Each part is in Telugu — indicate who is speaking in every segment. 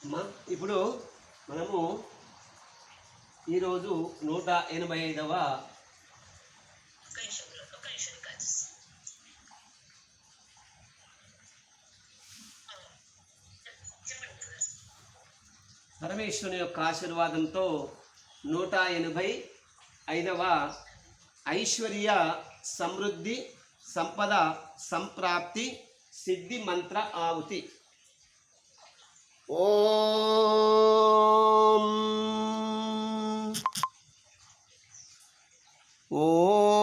Speaker 1: ఇప్పుడు మనము ఈరోజు నూట ఎనభై ఐదవ పరమేశ్వరుని యొక్క ఆశీర్వాదంతో నూట ఎనభై ఐదవ ఐశ్వర్య సమృద్ధి సంపద సంప్రాప్తి సిద్ధి మంత్ర ఆవుతి ఓం. ఓం.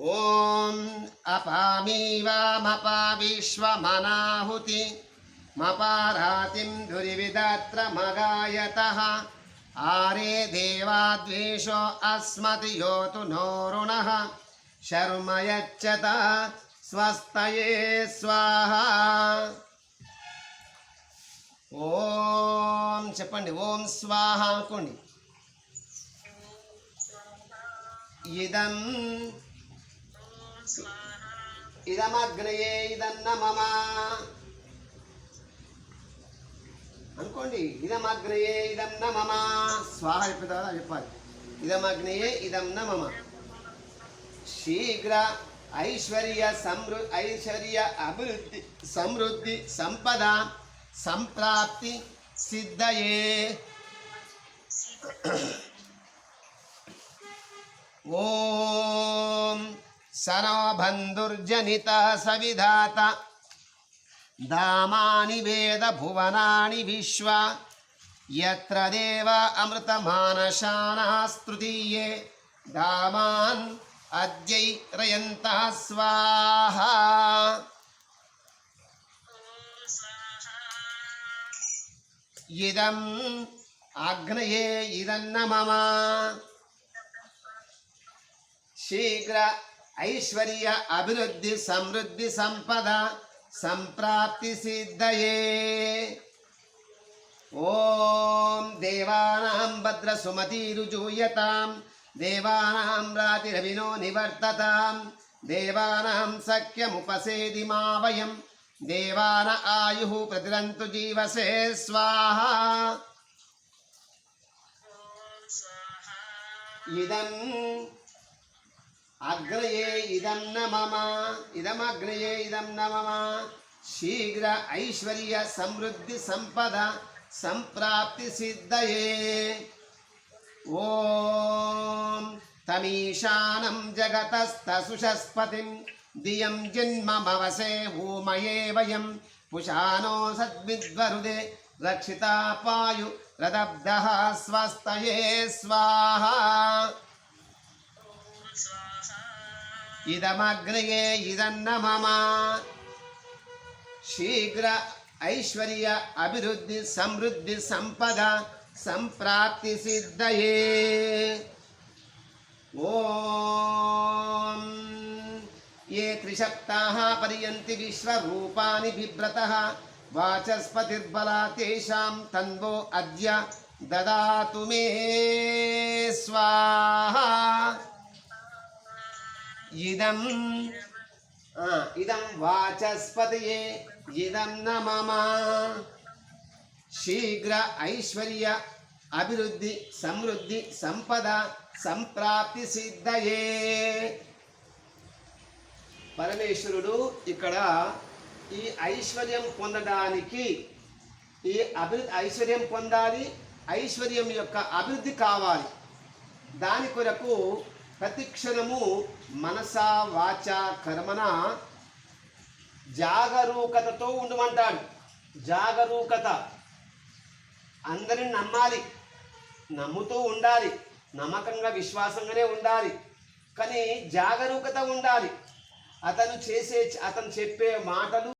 Speaker 1: ఓం. అపామీవామపా విశ్వమనాహుతి మపారాతిం ధురివిదత్ర మగాయత. ఆరే దేవాద్వేషో అస్మతి యోతు నోరుణ శర్మ యచ్చత స్వస్తయే స్వాహ. ఓం చెప్పండి ఓం స్వాహ అనుకోండి. ఇదం ఇదమగ్నయే ఇదన్న మమ అనుకోండి ఇదమగ్నయే ఇదన్న మమ స్వాహ చెప్పిన తర్వాత చెప్పాలి. ఇదమగ్నయే ఇదన్న మమ శీఘ్ర ఐశ్వర్య సమృ ఐశ్వర్య అభివృద్ధి సమృద్ధి సంపద సంప్రాప్తి సిద్ధయే. ఓం సనో బంధుర్జనిత సవిధాత. దామాని వేద భువనాని విశ్వ. ఎత్ర దేవ అమృతమానశానాస్తృతీయే దామాన్ అద్యైరయంత స్వాహా. ఇదం అగ్నయే ఇదన్న మమ శీఘ్ర ఐశ్వర్య అభివృద్ధి సమృద్ధి సంపద సంప్రాప్తి సిద్ధయే. ఓం దేవానాం భద్ర సుమతి రుజూయతాం దేవానాం రాతిరవినో నివర్తతాం. దేవానాం సఖ్యముపసేది మా వయం. దేవాన ఆయు ప్రతిరంతు జీవసే స్వాహ. ఇదం అగ్రయే ఇదం న మమ ఇదమగ్రయే ఇదం న మమ శీఘ్ర ఐశ్వర్య సమృద్ధి సంపద సంప్రాప్తి సిద్ధయే. ఓం తమీశానం జగతస్తసుషస్పతిం దియం జన్మమవసే ఊమయే వయం. పుషానో సద్విద్వరుదే రక్షితాపాయు రదబ్ధ స్వస్తయే స్వాహ.
Speaker 2: ఓం స్వాహ
Speaker 1: ఇదమగ్నయే ఇదన్న మమ శీఘ్ర ఐశ్వర్య అభివృద్ధి సమృద్ధి సంపద సంప్రాప్తి సిద్ధయే ఓం. ఏ త్రిసప్తాः పర్యంతి విశ్వరూపాని బిభ్రతः వాచస్పతిర్బలా తేషాం తన్వో అద్య దదాతు మే స్వాహా. ఇదం ఆ, ఇదం శీఘ్ర ఐశ్వర్య అభివృద్ధి సమృద్ధి సంపద సంప్రాప్తి సిద్ధయే. పరమేశ్వరుడు ఇక్కడ ఈ ఐశ్వర్యం పొందడానికి ఈ అభివృద్ధి ఐశ్వర్యం పొందాలి ఐశ్వర్యం యొక్క అభివృద్ధి కావాలి. దాని కొరకు ప్రతిక్షణము మనస వాచ కర్మన జాగరూకతతో ఉండమంటాడు. జాగరూకత. అందరిని నమ్మాలి. నమ్ముతూ ఉండాలి. నమ్మకంగా విశ్వాసంగానే ఉండాలి. కానీ జాగరూకత ఉండాలి. అతను చేసే అతను చెప్పే మాటలు